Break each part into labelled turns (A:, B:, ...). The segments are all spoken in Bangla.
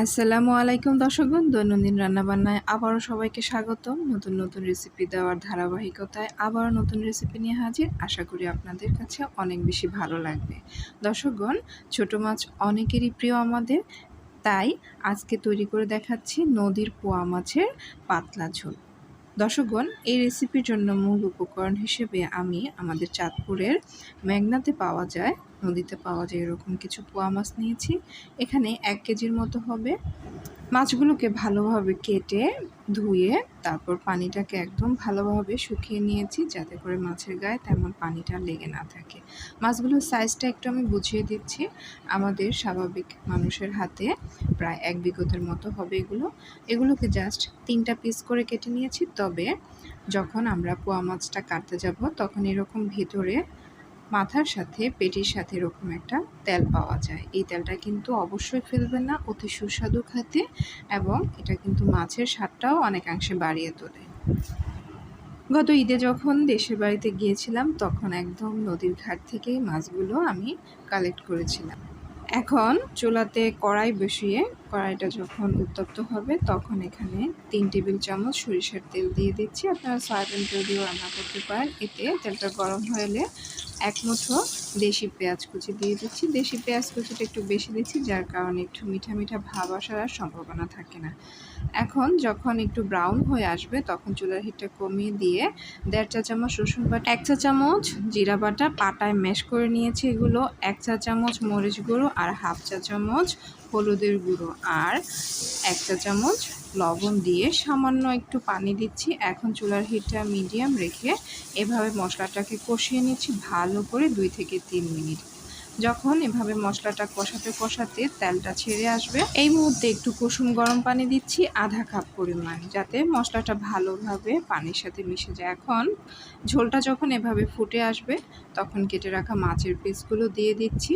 A: আসসালামু আলাইকুম দর্শকগণ দৈনন্দিন রান্নাবান্নায় আবারও সবাইকে স্বাগতম। নতুন নতুন রেসিপি দেওয়ার ধারাবাহিকতায় আবারও নতুন রেসিপি নিয়ে হাজির। আশা করি আপনাদের কাছে অনেক বেশি ভালো লাগবে। দর্শকগণ, ছোট মাছ অনেকেরই প্রিয় আমাদের, তাই আজকে তৈরি করে দেখাচ্ছি নদীর পোয়া মাছের পাতলা ঝোল। দর্শকগণ, এই রেসিপির জন্য মূল উপকরণ হিসেবে আমি আমাদের চাঁদপুরের মেঘনাতে পাওয়া যায় নদীতে পাওয়া যায় এরকম কিছু পোয়া মাছ নিয়েছি। এখানে এক কেজির মতো হবে। মাছগুলোকে ভালোভাবে কেটে, ধুয়ে, তারপর পানিটাকে একদম ভালোভাবে শুকিয়ে নিয়েছি যাতে করে মাছের গায়ে তেমন পানিটা লেগে না থাকে। মাছগুলোর সাইজটা একটু আমি বুঝিয়ে দিচ্ছি। আমাদের স্বাভাবিক মানুষের হাতে প্রায় এক বিগতের মতো হবে এগুলো। এগুলোকে জাস্ট তিনটা পিস করে কেটে নিয়েছি। তবে যখন আমরা পোয়া মাছটা কাটতে যাব, তখন এরকম ভেতরে মাথার সাথে, পেটির সাথে এরকম একটা তেল পাওয়া যায়। এই তেলটা কিন্তু অবশ্যই ফেলবেন না, অতি সুস্বাদু খাতে এবং এটা কিন্তু মাছের স্বাদটাও অনেকাংশে বাড়িয়ে তোলে। গত ঈদে যখন দেশের বাড়িতে গিয়েছিলাম, তখন একদম নদীর ঘাট থেকেই মাছগুলো আমি কালেক্ট করেছিলাম। এখন চুলাতে কড়াই বসিয়ে কড়াইটা যখন উত্তপ্ত হবে, তখন এখানে তিন টেবিল চামচ সরিষার তেল দিয়ে দিচ্ছি। আপনারা সয়াবিন তেল দিয়েও রান্না করতে পারেন। এতে তেলটা গরম হলে এক মুঠো দেশি পেঁয়াজ কুচি দিয়ে দিচ্ছি। দেশি পেঁয়াজ কুচিটা একটু বেশি দিচ্ছি, যার কারণে একটু মিঠা মিঠা ভাব আসার আর সম্ভাবনা থাকে না। এখন যখন একটু ব্রাউন হয়ে আসবে, তখন চুলার হিটটা কমিয়ে দিয়ে দেড় চা চামচ রসুন বাটা, এক চা চামচ জিরা বাটা পাটায় ম্যাশ করে নিয়েছি এগুলো, এক চা চামচ মরিচ গুঁড়ো আর হাফ চা চামচ হলুদের গুঁড়ো আর এক চা চামচ লবণ দিয়ে সামান্য একটু পানি দিচ্ছি। এখন চুলার হিটটা মিডিয়াম রেখে এভাবে মশলাটাকে কষিয়ে নিচ্ছি ভালো করে দুই থেকে তিন মিনিট। যখন এভাবে মশলাটা কষাতে কষাতে তেলটা ছেড়ে আসবে, এই মুহূর্তে একটু কুসুম গরম পানি দিচ্ছি আধা কাপ পরিমাণ, যাতে মশলাটা ভালোভাবে পানির সাথে মিশে যায়। এখন ঝোলটা যখন এভাবে ফুটে আসবে, তখন কেটে রাখা মাছের পিসগুলো দিয়ে দিচ্ছি।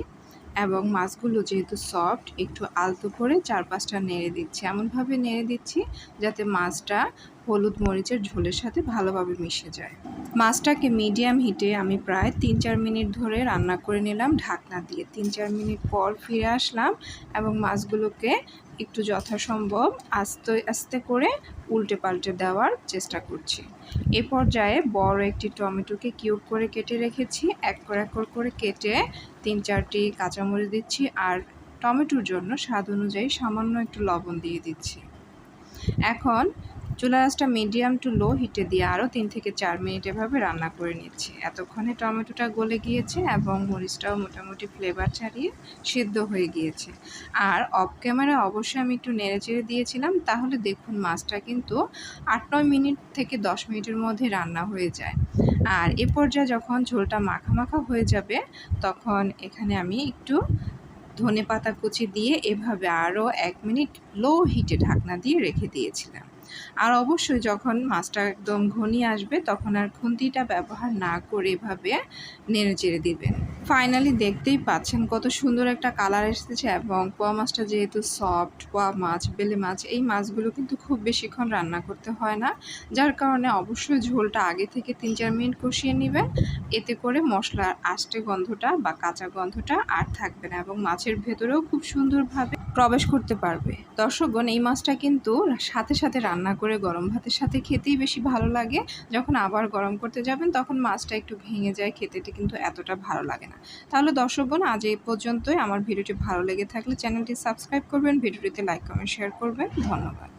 A: এবং মাছগুলো যেহেতু সফট, একটু আলতো করে চার পাঁচটা নেড়ে দিচ্ছি। এমনভাবে নেড়ে দিচ্ছি যাতে মাছটা হলুদ মরিচের ঝোলের সাথে ভালোভাবে মিশে যায়। মাছটাকে মিডিয়াম হিটে আমি প্রায় তিন চার মিনিট ধরে রান্না করে নিলাম, ঢাকনা দিয়ে। তিন চার মিনিট পর ফিরে আসলাম এবং মাছগুলোকে একটু যথাসম্ভব আস্তে আস্তে করে উল্টে পাল্টে দেওয়ার চেষ্টা করছি। এ পর্যায়ে বড় একটি টমেটোকে কিউব করে কেটে রেখেছি। এক করে এক করে কেটে তিন চারটি কাঁচামরিচ দিচ্ছি আর টমেটোর জন্য স্বাদ অনুযায়ী সামান্য একটু লবণ দিয়ে দিচ্ছি। এখন চুলা আঁচটা মিডিয়াম টু লো হিটে দিয়ে আরও তিন থেকে চার মিনিট এভাবে রান্না করে নিচ্ছি। এতক্ষণে টমেটোটা গলে গিয়েছে এবং মরিচটাও মোটামুটি ফ্লেভার ছাড়িয়ে সিদ্ধ হয়ে গিয়েছে। আর অফ ক্যামেরা অবশ্যই আমি একটু নেড়ে চেড়ে দিয়েছিলাম, তাহলে দেখুন মাছটা কিন্তু আট নয় মিনিট থেকে দশ মিনিটের মধ্যে রান্না হয়ে যায়। আর এ পর্যায়ে যখন ঝোলটা মাখা মাখা হয়ে যাবে, তখন এখানে আমি একটু ধনে পাতা কুচি দিয়ে এভাবে আরও এক মিনিট লো হিটে ঢাকনা দিয়ে রেখে দিয়েছিলাম। আর অবশ্যই যখন মাছটা একদম ঘনিয়ে আসবে, তখন আর খুন্তিটা ব্যবহার না করে এভাবে নেড়ে চেড়ে দিবেন। ফাইনালি দেখতেই পাচ্ছেন কত সুন্দর একটা কালার এসেছে এবং পোয়া মাছটা যেহেতু সফট পোয়া মাছ, বেলে মাছ, এই মাছগুলো কিন্তু খুব বেশিক্ষণ রান্না করতে হয় না। যার কারণে অবশ্যই ঝোলটা আগে থেকে তিন চার মিনিট কষিয়ে নেবেন। এতে করে মশলার আষ্টে গন্ধটা বা কাঁচা গন্ধটা আর থাকবে না এবং মাছের ভেতরেও খুব সুন্দরভাবে প্রবেশ করতে পারবে। দর্শকগণ, এই মাছটা কিন্তু সাথে সাথে রান্না করে গরম ভাতের সাথে খেতেই বেশি ভালো লাগে। যখন আবার গরম করতে যাবেন, তখন মাছটা একটু ভেঙে যায় খেতেটি কিন্তু এতটা ভালো লাগে না। তাহলে দর্শকগণ, আজ এই পর্যন্তই। আমার ভিডিওটি ভালো লেগে থাকলে চ্যানেলটি সাবস্ক্রাইব করবেন, ভিডিওটিতে লাইক, কমেন্ট, শেয়ার করবেন। ধন্যবাদ।